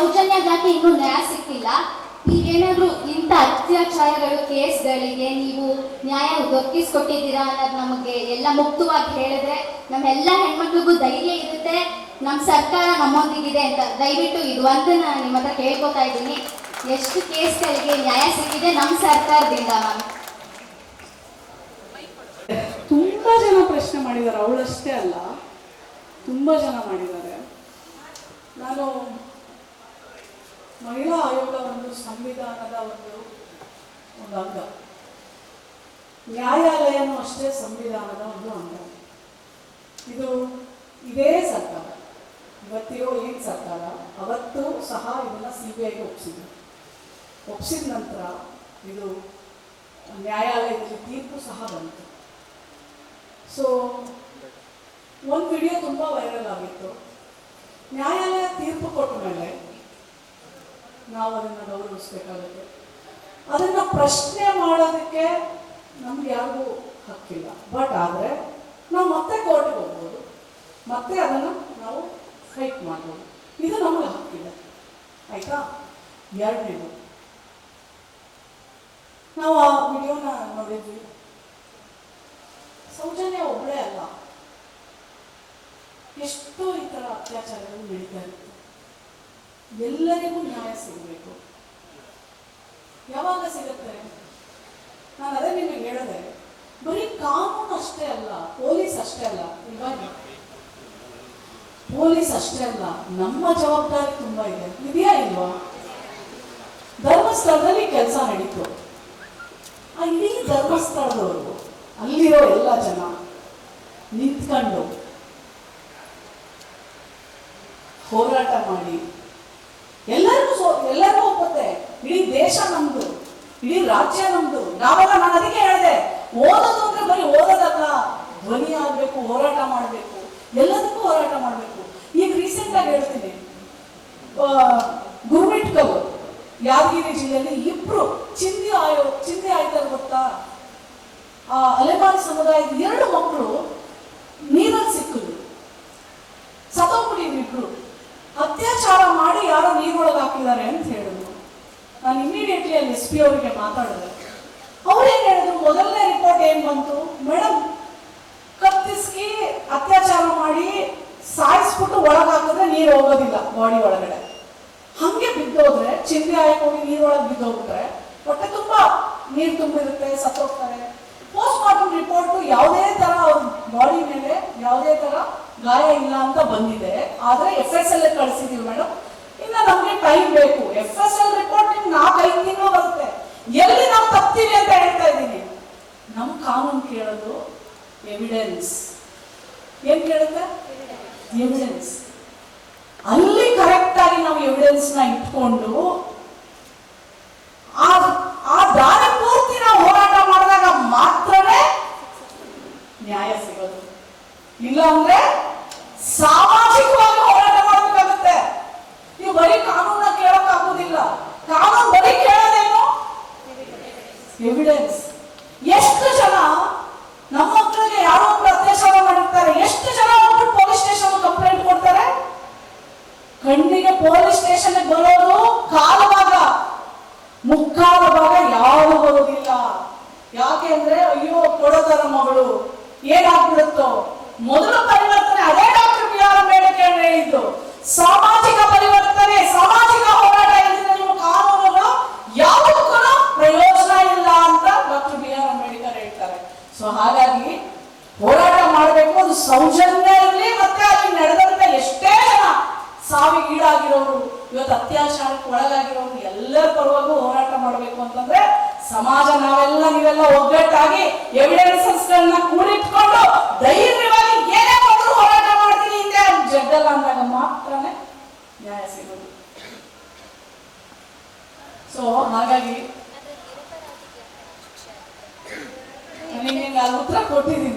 ಸೌಜನ್ಯಗಾಗಿ ಇನ್ನೂ ನ್ಯಾಯ ಸಿಕ್ಕಿಲ್ಲ. ನೀವೇನಾದ್ರೂ ಇಂಥ ಅತ್ಯಾಚಾರಗಳು ಕೇಸ್ಗಳಿಗೆ ನೀವು ನ್ಯಾಯ ದೊರಕಿಸ್ಕೊಟ್ಟಿದ್ದೀರಾ ಅನ್ನೋದು ನಮಗೆ ಎಲ್ಲ ಮುಕ್ತವಾಗಿ ಹೇಳಿದ್ರೆ ನಮ್ಮೆಲ್ಲ ಹೆಣ್ಮಕ್ಳಿಗೂ ಧೈರ್ಯ ಇರುತ್ತೆ. ನಮ್ಮ ಸರ್ಕಾರ ನಮ್ಮೊಂದಿಗಿದೆ ಅಂತ ದಯವಿಟ್ಟು ಇದು ಒಂದನ್ನ ನಿಮ್ಮ ಹತ್ರ ಕೇಳ್ಕೊತಾ ಇದ್ದೀನಿ. ಎಷ್ಟು ಕೇಸ್ಗಳಿಗೆ ನ್ಯಾಯ ಸಿಕ್ಕಿದೆ ನಮ್ಮ ಸರ್ಕಾರದಿಂದ ಮ್ಯಾಮ್? ತುಂಬಾ ಜನ ಪ್ರಶ್ನೆ ಮಾಡಿದ್ದಾರೆ. ಅವಳಷ್ಟೇ ಅಲ್ಲ, ತುಂಬಾ ಜನ ಮಾಡಿದ್ದಾರೆ. ನಾನು ಮಹಿಳಾ ಆಯೋಗ ಒಂದು ಸಂವಿಧಾನದ ಒಂದು ಒಂದು ಅಂಗ. ನ್ಯಾಯಾಲಯನೂ ಅಷ್ಟೇ ಸಂವಿಧಾನದ ಒಂದು ಅಂಗ. ಇದು ಇದೇ ಸರ್ಕಾರ. ಇವತ್ತಿರೋ ಏನು ಸರ್ಕಾರ? ಅವತ್ತು ಸಹ ಇದನ್ನ ಸಿ ಬಿ ಐಗೆ ಒಪ್ಪಿಸಿದ್ರು ಒಪ್ಪಿಸಿದ ನಂತರ ಇದು ನ್ಯಾಯಾಲಯದಲ್ಲಿ ತೀರ್ಪು ಸಹ ಬಂತು. ಸೊ ಒಂದು ವಿಡಿಯೋ ತುಂಬ ವೈರಲ್ ಆಗಿತ್ತು. ನ್ಯಾಯಾಲಯ ತೀರ್ಪು ಕೊಟ್ಟ ಮೇಲೆ ನಾವು ಅದನ್ನು ಗೌರವಿಸ್ಬೇಕಾಗುತ್ತೆ. ಅದನ್ನು ಪ್ರಶ್ನೆ ಮಾಡೋದಕ್ಕೆ ನಮ್ಗೆ ಯಾರಿಗೂ ಹಕ್ಕಿಲ್ಲ. ಬಟ್ ಆದರೆ ನಾವು ಮತ್ತೆ ಕೋರ್ಟ್ಗೆ ಹೋಗ್ಬೋದು. ಮತ್ತೆ ಅದನ್ನು ನಾವು ಫೈಟ್ ಮಾಡ್ಬೋದು. ಇದು ನಮಗೆ ಹಕ್ಕಿದೆ ಆಯಿತಾ? ಎರಡನೇದು. ನಾವು ಆ ವಿಡಿಯೋನ ನೋಡಿದ್ವಿ. ಸೌಜನ್ಯ ಒಬ್ಬಳೇ ಅಲ್ಲ. ಎಷ್ಟೋ ಈ ಥರ ಅತ್ಯಾಚಾರಗಳು ನಡೀತಾ ಇರುತ್ತೆ. ಎಲ್ಲರಿಗೂ ನ್ಯಾಯ ಸಿಗಬೇಕು. ಯಾವಾಗ ಸಿಗುತ್ತೆ? ನಾನು ಅದೇ ನಿಮಗೆ ಹೇಳಿದೆ. ಬರೀ ಕಾನೂನು ಅಷ್ಟೇ ಅಲ್ಲ, ಪೊಲೀಸ್ ಅಷ್ಟೇ ಅಲ್ಲ, ಇವಾಗ ಪೊಲೀಸ್ ಅಷ್ಟೇ ಅಲ್ಲ, ನಮ್ಮ ಜವಾಬ್ದಾರಿ ತುಂಬಾ ಇದೆ. ಇದೆಯಾ ಇಲ್ವಾ? ಧರ್ಮಸ್ಥಳದಲ್ಲಿ ಕೆಲಸ ನಡೀತು. ಆ ಇಡೀ ಧರ್ಮಸ್ಥಳದವರು ಅಲ್ಲಿರೋ ಎಲ್ಲ ಜನ ನಿಂತ್ಕೊಂಡು ಹೋರಾಟ ಮಾಡಿ ಎಲ್ಲರಿಗೂ ಒಪ್ಪುತ್ತೆ. ಇಡೀ ದೇಶ ನಮ್ದು ಇಡೀ ರಾಜ್ಯ ನಮ್ದು. ನಾವೆಲ್ಲ ನಾನು ಅದಕ್ಕೆ ಹೇಳಿದೆ ಓದೋದು ಅಂದ್ರೆ ಬರೀ ಓದೋದಲ್ಲ. ಧ್ವನಿ ಆಗ್ಬೇಕು ಹೋರಾಟ ಮಾಡಬೇಕು ಎಲ್ಲದಕ್ಕೂ ಹೋರಾಟ ಮಾಡಬೇಕು. ಈಗ ರೀಸೆಂಟ್ ಆಗಿ ಹೇಳ್ತೀನಿ. ಆ, ಗುರುಮಿಟ್ಕಲ್ ಯಾದಗಿರಿ ಜಿಲ್ಲೆಯಲ್ಲಿ ಇಬ್ರು ಚಿಂದಿ ಆಯೋ ಚಿಂದಿ ಆಯ್ತಾರೆ ಗೊತ್ತಾ? ಆ ಅಲೆಮಾರಿ ಸಮುದಾಯದ ಎರಡು ಮಕ್ಕಳು ನೀರಲ್ಲಿ ಸಿಕ್ಕಿದ್ರು ಸತ್ತೋಗ್ಬಿಟ್ಟಿದ್ರು ಇಬ್ರು ಅತ್ಯಾಚಾರ ಮಾಡಿ ಯಾರೋ ನೀರೊಳಗೆ ಹಾಕಿದ್ದಾರೆ ಅಂತ ಹೇಳಿದ್ರು ಅಲ್ಲಿ ಎಸ್ ಪಿ ಅವರಿಗೆ ಮಾತಾಡಿದ್ರು ಅವ್ರೇನು ಹೇಳಿದ್ರು? ಮೊದಲನೇ ರಿಪೋರ್ಟ್ ಏನ್ ಬಂತು? ಮೇಡಮ್ ಕತ್ತಿಸ್ಕಿ ಅತ್ಯಾಚಾರ ಮಾಡಿ ಸಾಯಿಸ್ಬಿಟ್ಟು ಒಳಗೆ ಹಾಕಿದ್ರೆ ನೀರು ಹೋಗೋದಿಲ್ಲ ಬಾಡಿ ಒಳಗಡೆ. ಹಂಗೆ ಬಿದ್ದೋದ್ರೆ ಚಿಂದಿ ಆಯ್ಕೊಂಡು ನೀರೊಳಗೆ ಬಿದ್ದೋಗ್ಬಿಟ್ರೆ, ಹೊಟ್ಟೆ ತುಂಬಾ ನೀರು ತುಂಬಿರುತ್ತೆ, ಸತ್ತೋಗ್ತಾರೆ. ಪೋಸ್ಟ್ ಮಾರ್ಟಮ್ ರಿಪೋರ್ಟ್ ಯಾವುದೇ ತರ ಅವ್ರ ಬಾಡಿ ಮೇಲೆ ಯಾವುದೇ ತರ ಗಾಯ ಇಲ್ಲ ಅಂತ ಬಂದಿದೆ. ಆದ್ರೆ ಎಫ್ ಎಸ್ ಎಲ್ ಕಳಿಸಿದೀವಿ ಮೇಡಮ್ ಇನ್ನ ನಮ್ಗೆ ಟೈಮ್ ಬೇಕು. ಎಫ್ ಎಸ್ ಎಲ್ ರಿಪೋರ್ಟ್ ನಿಮ್ಗೆ ನಾಲ್ಕೈದು ತಿಂಗಳು ಬರುತ್ತೆ. ಎಲ್ಲಿ ನಾವು ತಪ್ತೀವಿ ಅಂತ ಹೇಳ್ತಾ ಇದ್ದೀನಿ. ನಮ್ಮ ಕಾನೂನು ಕೇಳೋದು ಎವಿಡೆನ್ಸ್ ಏನ್ ಕೇಳುತ್ತೆ? ಎವಿಡೆನ್ಸ್ ಅಲ್ಲಿ ಕರೆಕ್ಟ್ ಆಗಿ ನಾವು ಎವಿಡೆನ್ಸ್ನ ಇಟ್ಕೊಂಡು ಆ ಆ ದಾರಿ ಪೂರ್ತಿ ನಾವು ಹೋರಾಟ ಮಾಡಿದಾಗ ಮಾತ್ರನೇ ನ್ಯಾಯ ಸಿಗೋದು. ಇಲ್ಲ ಅಂದ್ರೆ ಸಾಮಾಜಿಕವಾಗಿ ಬರೀ ಕಾನೂನ ಕೇಳಕ್ ಆಗುದಿಲ್ಲ ಕಾನೂನು ಬರೀ ಕೇಳೋದೇನು? ಎವಿಡೆನ್ಸ್ ಎಷ್ಟು ಜನ ನಮ್ಮ ಮಕ್ಕಳಿಗೆ ಯಾರೋ ಒಬ್ರು ಅತ್ಯಾಚಾರ ಮಾಡಿರ್ತಾರೆ. ಎಷ್ಟು ಜನ ಹೋಗ್ಬಿಟ್ಟು ಪೊಲೀಸ್ ಸ್ಟೇಷನ್ ಕಂಪ್ಲೇಂಟ್ ಕೊಡ್ತಾರೆ? ಕಣ್ಣಿಗೆ ಪೊಲೀಸ್ ಸ್ಟೇಷನ್ ಬರೋದು ಕಾಲು ಭಾಗ ಮುಕ್ಕಾಲು ಭಾಗ ಯಾರು ಬರೋದಿಲ್ಲ. ಯಾಕೆ ಅಂದ್ರೆ, ಅಯ್ಯೋ, ಕೊಡೋದರ ಮಗಳು ಏನಾಗ್ಬಿಡುತ್ತೋ. ಮೊದಲ ಸೊ ಹಾಗಾಗಿ ಹೋರಾಟ ಮಾಡಬೇಕು ಅದು ಸೌಜನ್ಯ ಇರಲಿ ಮತ್ತೆ ಅಲ್ಲಿ ನಡೆದಂತ ಎಷ್ಟೇ ಜನ ಸಾವಿಗೀಡಾಗಿರೋರು ಇವತ್ತು ಅತ್ಯಾಚಾರಕ್ಕೆ ಒಳಗಾಗಿರೋರು ಎಲ್ಲರ ಪರವಾಗೂ ಹೋರಾಟ ಮಾಡಬೇಕು ಅಂತಂದ್ರೆ ಸಮಾಜ ನಾವೆಲ್ಲ ನೀವೆಲ್ಲ ಒಗ್ಗಟ್ಟಾಗಿ ಎವಿಡೆನ್ಸಸ್ ಗಳನ್ನ ಕೂಡಿಟ್ಕೊಂಡು ಧೈರ್ಯವಾಗಿ ಏನೇ ಮಾಡಿದ್ರು ಹೋರಾಟ ಮಾಡ್ತೀನಿ ಹಿಂದೆ ಜಗ್ಗಲ್ಲ ಅಂದಾಗ ಮಾತ್ರನೇ ನ್ಯಾಯ ಸಿಗೋದು. ಸೊ ಹಾಗಾಗಿ ನಿಮಗೆ ನಾನು ಉತ್ತರ ಕೊಟ್ಟಿದ್ದೀನಿ